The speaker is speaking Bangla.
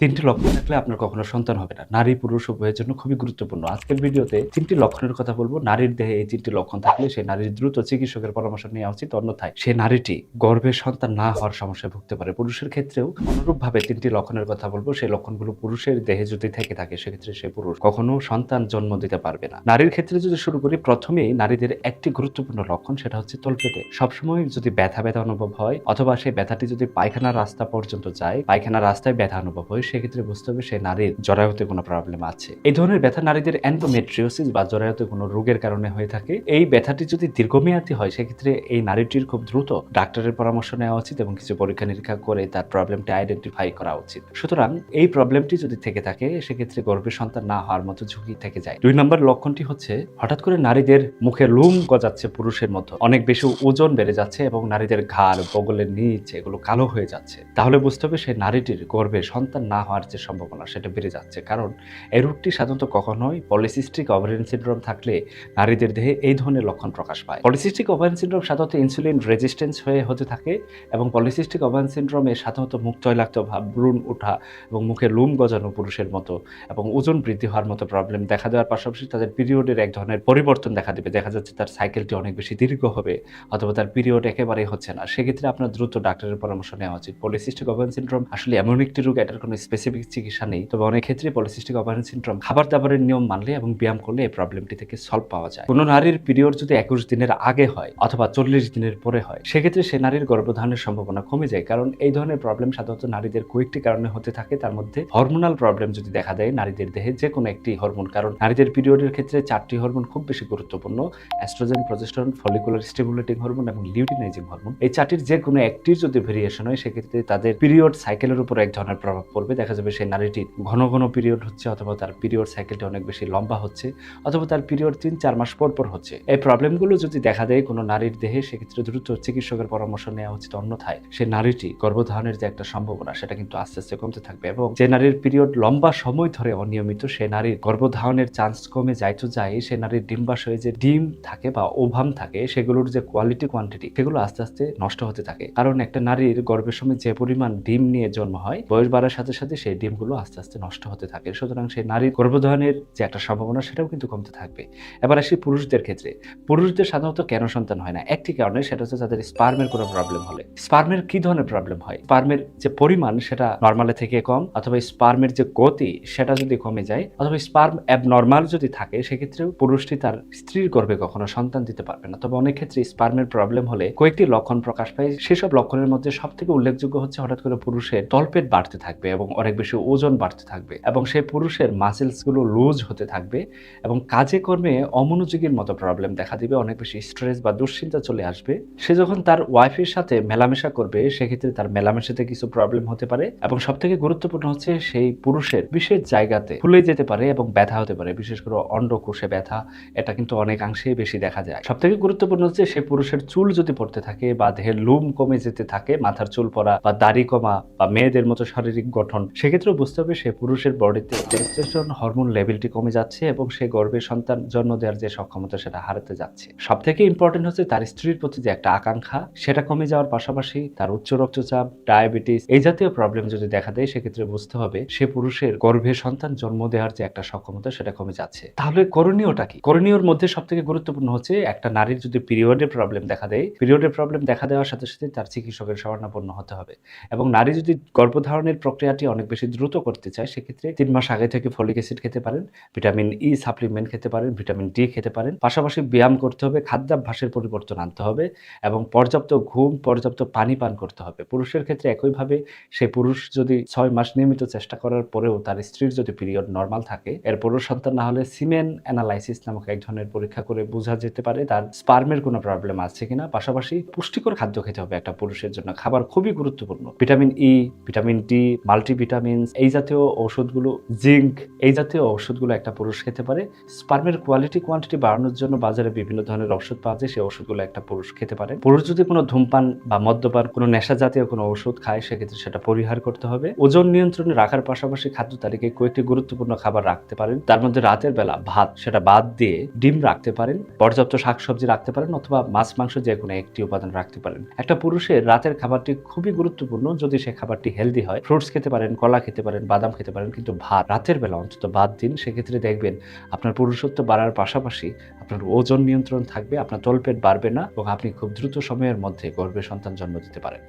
তিনটি লক্ষণ থাকলে আপনার কখনো সন্তান হবে না। নারী পুরুষ উভয়ের জন্য খুবই গুরুত্বপূর্ণ। আজকের ভিডিওতে তিনটি লক্ষণের কথা বলব। নারীর দেহে এই তিনটি লক্ষণ থাকলে সেই নারীর দ্রুত চিকিৎসকের পরামর্শ নেওয়া উচিত। অন্যথায় সেই নারীটি গর্ভে সন্তান না হওয়ার সমস্যায় ভুগতে পারে। পুরুষের ক্ষেত্রেও অনুরূপভাবে তিনটি লক্ষণের কথা বলব। সেই লক্ষণগুলো পুরুষের দেহে যদি থেকে থাকে, সেক্ষেত্রে সে পুরুষ। কখনো সন্তান জন্ম দিতে পারবে না। নারীর ক্ষেত্রে যদি শুরু করি, প্রথমেই নারীদের একটি গুরুত্বপূর্ণ লক্ষণ সেটা হচ্ছে তলপেটে। সবসময় যদি ব্যথা ব্যথা অনুভব হয়, অথবা সেই ব্যথাটি যদি পায়খানা রাস্তা পর্যন্ত যায় পায়খানা রাস্তায় ব্যথা অনুভব হয় সেক্ষেত্রে বুঝতে হবে সেই নারীর জরায়ুতে কোনো প্রবলেম আছে। এই ধরনের ব্যথা নারীদের অ্যান্ডোমেট্রিওসিস বা জরায়ুতে কোনো রোগের কারণে হয়ে থাকে। এই ব্যথাটি যদি দীর্ঘমেয়াদী হয়, সেক্ষেত্রে এই নারীটির খুব দ্রুত ডাক্তারের পরামর্শ নেওয়া উচিত এবং কিছু পরীক্ষা নিরীক্ষা করে তার প্রবলেমটি আইডেন্টিফাই করা উচিত। সুতরাং এই প্রবলেমটি যদি থেকে থাকে, সেক্ষেত্রে গর্ভের সন্তান না হওয়ার মতো ঝুঁকি থেকে যায়। দুই নম্বর লক্ষণটি হচ্ছে, হঠাৎ করে নারীদের মুখে লুম গজাচ্ছে পুরুষের মতো। অনেক বেশি ওজন বেড়ে যাচ্ছে এবং নারীদের ঘাড়, বগলের নিচ এগুলো কালো হয়ে যাচ্ছে। তাহলে বুঝতে হবে সেই নারীটির গর্ভে সন্তান না হওয়ার যে সম্ভাবনা, সেটা বেড়ে যাচ্ছে। কারণ এই রোগটি সাধারণত কখনোই পলিসিস্টিক ওভারিয়ান সিন্ড্রোম থাকলে নারীদের দেহে এই ধরনের লক্ষণ প্রকাশ পায়। পলিসিস্টিক ওভারিয়ান সিন্ড্রোম সাধারণত ইনসুলিন রেজিস্ট্যান্স হয়ে হতে থাকে এবং পলিসিস্টিক ওভারিয়ান সিন্ড্রোমে সাধারণত মুখ তৈলাক্ত ভাব ব্রুন ওঠা এবং মুখে লুম গজানো পুরুষের মতো এবং ওজন বৃদ্ধি হওয়ার মতো প্রবলেম দেখা দেওয়ার পাশাপাশি তাদের পিরিয়ডের এক ধরনের পরিবর্তন দেখা দেবে। দেখা যাচ্ছে তার সাইকেলটি অনেক বেশি দীর্ঘ হবে অথবা তার পিরিয়ড একেবারেই হচ্ছে না। সেক্ষেত্রে আপনার দ্রুত ডাক্তারের পরামর্শ নেওয়া উচিত। পলিসিস্টিক ওভারিয়ান সিন্ড্রোম আসলে এমন একটি রোগ, এটার কোনো স্পেসিফিক চিকিৎসা নেই। তবে অনেক ক্ষেত্রে পলিসিস্টিক ওভারিয়ান সিন্ড্রোম খাবার দাবারের নিয়ম মানলে এবং ব্যায়াম করলে এই প্রবলেমটি থেকে সলভ পাওয়া যায়। কোনো নারীর পিরিয়ড যদি একুশ দিনের আগে হয় অথবা চল্লিশ দিনের পরে হয়, সেক্ষেত্রে সে নারীর গর্ভধারণের সম্ভাবনা কমে যায়। কারণ এই ধরনের প্রবলেম সাধারণত নারীদের কয়েকটি কারণে হতে থাকে। তার মধ্যে হরমোনাল প্রবলেম যদি দেখা দেয়, নারীদের দেহে যে কোনো একটি হরমোন কারণ নারীদের পিরিয়ডের ক্ষেত্রে চারটি হরমোন খুব বেশি গুরুত্বপূর্ণ। Estrogen progesterone follicular stimulating hormone এবং লিউটিনাইজিং হরমোন এই চারটির যে কোনো একটির যদি ভেরিয়েশন হয়, সেক্ষেত্রে তাদের পিরিয়ড সাইকেলের উপর এক ধরনের প্রভাব পড়বে। দেখা যাবে সেই নারীটির ঘন ঘন পিরিয়ড হচ্ছে অথবা তার পিরিয়ড সাইকেলটি অনেক বেশি লম্বা হচ্ছে অথবা তার পিরিয়ড তিন, চার মাস পর পর হচ্ছে। এই প্রবলেমগুলো যদি দেখা দেয় কোনো নারীর দেহে, সেক্ষেত্রে দ্রুত চিকিৎসকের পরামর্শ নেওয়া উচিত। অন্যথায় সে নারীটি গর্ভধারণের যে একটা সম্ভাবনা, সেটা কিন্তু আস্তে আস্তে কমতে থাকবে এবং যে নারীর পিরিয়ড লম্বা সময় ধরে অনিয়মিত, সে নারীর গর্ভধারণের চান্স কমে যায় তো যায়, সে নারীর ডিম্বাশয়ে যে ডিম থাকে বা ওভাম থাকে, সেগুলোর যে কোয়ালিটি কোয়ান্টিটি সেগুলো আস্তে আস্তে নষ্ট হতে থাকে। কারণ একটা নারীর গর্ভের সময় যে পরিমাণ ডিম নিয়ে জন্ম হয়, বয়স বাড়ার সাথে সাথে সেই ডিমগুলো আস্তে আস্তে নষ্ট হতে থাকে। সুতরাং সেই নারীর গর্ভধারণের যে একটা সম্ভাবনা, সেটাও কিন্তু কমতে থাকবে। এবার আসি পুরুষদের ক্ষেত্রে। পুরুষদের সাধারণত কেন সন্তান হয় না? একটি কারণে সেটা হচ্ছে তাদের স্পার্মের কোনো প্রবলেম হলে। স্পার্মের কি ধরনের প্রবলেম হয়? স্পার্মের যে পরিমাণ, সেটা নর্মালে থেকে কম, অথবা স্পার্মের যে গতি, সেটা যদি কমে যায়, অথবা স্পার্ম অ্যাবনর্মাল যদি থাকে, সেক্ষেত্রেও পুরুষটি তার স্ত্রীর গর্ভে কখনো সন্তান দিতে পারবে না। তবে অনেক ক্ষেত্রে স্পার্মের প্রবলেম হলে কয়েকটি লক্ষণ প্রকাশ পায়। সেসব লক্ষণের মধ্যে সব থেকে উল্লেখযোগ্য হচ্ছে হঠাৎ করে পুরুষের তলপেট বাড়তে থাকবে এবং অনেক বেশি ওজন বাড়তে থাকবে এবং সেই পুরুষের মাসেলসগুলো লুজ হতে থাকবে এবং কাজে কর্মে অমনোযোগীর মতো প্রবলেম দেখা দিবে, অনেক বেশি স্ট্রেস বা দুশ্চিন্তা চলে আসবে। সে যখন তার ওয়াইফের সাথে মেলামেশা করবে, সেক্ষেত্রে তার মেলামেশাতে কিছু প্রবলেম হতে পারে এবং সব থেকে গুরুত্বপূর্ণ হচ্ছে সেই পুরুষের বিশেষ জায়গাতে ফুলে যেতে পারে এবং ব্যথা হতে পারে, বিশেষ করে অন্ডকোষে ব্যথা, এটা কিন্তু অনেকাংশেই বেশি দেখা যায়। সব থেকে গুরুত্বপূর্ণ হচ্ছে সেই পুরুষের চুল যদি পড়তে থাকে বা দেহের লুম কমে যেতে থাকে, মাথার চুল পড়া বা দাড়ি কমা বা মেয়েদের মতো শারীরিক গঠন সেক্ষেত্রেও বুঝতে হবে সে পুরুষের বডিতে টেস্টোস্টেরন হরমোন লেভেলটি কমে যাচ্ছে এবং সে গর্ভে সন্তান জন্ম দেওয়ার যে সক্ষমতা সেটা হারাতে যাচ্ছে। সব থেকে ইম্পর্টেন্ট হচ্ছে তার স্ত্রীর প্রতি যে একটা আকাঙ্ক্ষা, সেটা কমে যাওয়ার পাশাপাশি তার উচ্চ রক্তচাপ, ডায়াবেটিস এই জাতীয় প্রবলেম যদি দেখা দেয়, সেক্ষেত্রে বুঝতে হবে সে পুরুষের গর্ভে সন্তান জন্ম দেওয়ার যে একটা সক্ষমতা, সেটা কমে যাচ্ছে। তাহলে করণীয়টা কি? করণীয়র মধ্যে সব থেকে গুরুত্বপূর্ণ হচ্ছে একটা নারীর যদি পিরিয়ডের প্রবলেম দেখা দেয় পিরিয়ডের প্রবলেম দেখা দেওয়ার সাথে সাথে তার চিকিৎসকের শরণাপন্ন হতে হবে। এবং নারী যদি গর্ভধারণের প্রক্রিয়াটি অনেক বেশি দ্রুত করতে চায়, সেক্ষেত্রে তিন মাস আগে থেকে ফলিক অ্যাসিড খেতে পারেন, ভিটামিন ই সাপ্লিমেন্ট খেতে পারেন, ভিটামিন ডি খেতে পারেন। পাশাপাশি ব্যায়াম করতে হবে, খাদ্যাভ্যাসের পরিবর্তন আনতে হবে এবং পর্যাপ্ত ঘুম, পর্যাপ্ত পানি পান করতে হবে। পুরুষের ক্ষেত্রে একইভাবে সে পুরুষ যদি ছয় মাস নিয়মিত চেষ্টা করার পরেও তার স্ত্রীর যদি পিরিয়ড নর্মাল থাকে, এর এরপরও সন্তান না হলে সিমেন অ্যানালাইসিস নামক এক ধরনের পরীক্ষা করে বোঝা যেতে পারে তার স্পার্মের কোনো প্রবলেম আছে কিনা। পাশাপাশি পুষ্টিকর খাদ্য খেতে হবে একটা পুরুষের জন্য। খাবার খুবই গুরুত্বপূর্ণ। Vitamin E vitamin D multivitamins এই জাতীয় ঔষধগুলো জিঙ্ক এই জাতীয় ঔষধগুলো একটা পুরুষ খেতে পারে। স্পার্মের কোয়ালিটি কোয়ান্টিটি বাড়ানোর জন্য বাজারে বিভিন্ন ধরনের ওষুধ পাওয়া যায়, সেই ওষুধগুলো একটা পুরুষ খেতে পারে। পুরুষ যদি কোনো ধূমপান বা মদ্যপান, কোনো নেশা জাতীয় কোনো ওষুধ খায়, সেক্ষেত্রে সেটা পরিহার করতে হবে। ওজন নিয়ন্ত্রণে রাখার পাশাপাশি খাদ্য তালিকায় কয়েকটি গুরুত্বপূর্ণ খাবার রাখতে পারেন। তার মধ্যে রাতের বেলা ভাত, সেটা বাদ দিয়ে ডিম রাখতে পারেন, পর্যাপ্ত শাকসবজি রাখতে পারেন, অথবা মাছ, মাংস যে কোনো একটি উপাদান রাখতে পারেন। একটা পুরুষের রাতের খাবারটি খুবই গুরুত্বপূর্ণ, যদি সে খাবারটি হেলদি হয় ফ্রুটস খেতে পারেন পারেন, কলা খেতে পারেন, বাদাম খেতে পারেন, কিন্তু ভাত রাতের বেলা অন্তত বাদ দিন। সেক্ষেত্রে দেখবেন আপনার পুরুষত্ব বাড়ার পাশাপাশি আপনার ওজন নিয়ন্ত্রণ থাকবে, আপনার তলপেট বাড়বে না এবং আপনি খুব দ্রুত সময়ের মধ্যে গর্ভে সন্তান জন্ম দিতে পারেন।